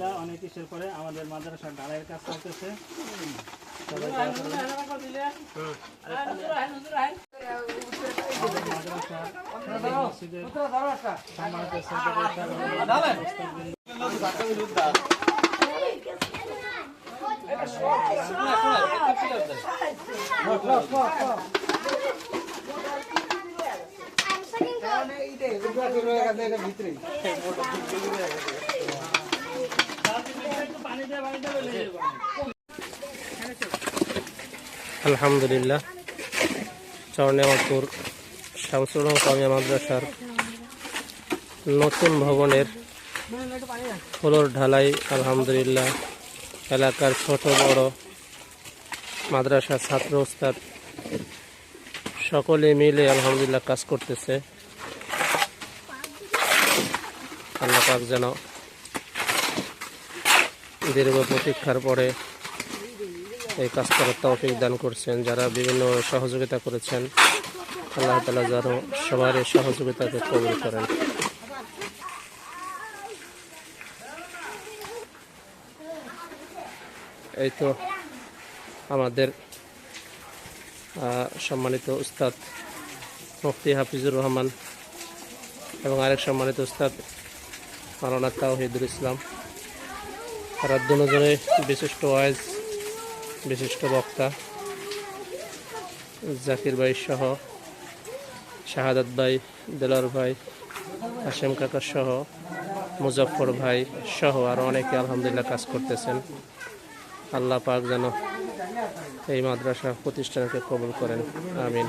আলহামদুলিল্লাহ অনেক কিসের পরে আমাদের মাদ্রাসার ঢালাইয়ের কাজ চলতেছে। সবাই দোয়া করবেন। আমাদের মাদ্রাসার এই মসজিদের সম্মানিত সেক্রেটারি এবং মুস্তাকবির আলহামদুলিল্লাহ। চরনেমাপুর শামসুল কামিয়া মাদ্রাসার নতুন ভবনের ফ্লোর ঢালাই, আলহামদুলিল্লাহ। এলাকার ছোট বড় মাদ্রাসা ছাত্র ওস্তাদ সকলে মিলে আলহামদুলিল্লাহ কাজ করতেছে। আল্লাহ পাক যেন দীর্ঘ প্রতীক্ষার পরে এই কাজ করার তৌফিক দান করছেন, যারা বিভিন্ন সহযোগিতা করেছেন। আল্লাহ তালা যেন সবার সহযোগিতাকে কবুল করেন। এই তো আমাদের সম্মানিত উস্তাদ মুফতি হাফিজুর রহমান এবং আরেক সম্মানিত উস্তাদ মালানা তাওহিদুল ইসলাম। দুজনে বিশিষ্ট ওয়াইজ বিশিষ্ট বক্তা, জাকির ভাই সহ, শাহাদাত ভাই, দেলার ভাই হাসেম কাকা সহ মুজফর ভাই সহ আরও অনেকে আলহামদুলিল্লাহ কাজ করতেছেন। আল্লাহ পাক যেন এই মাদ্রাসা প্রতিষ্ঠানকে কবুল করেন। আমিন।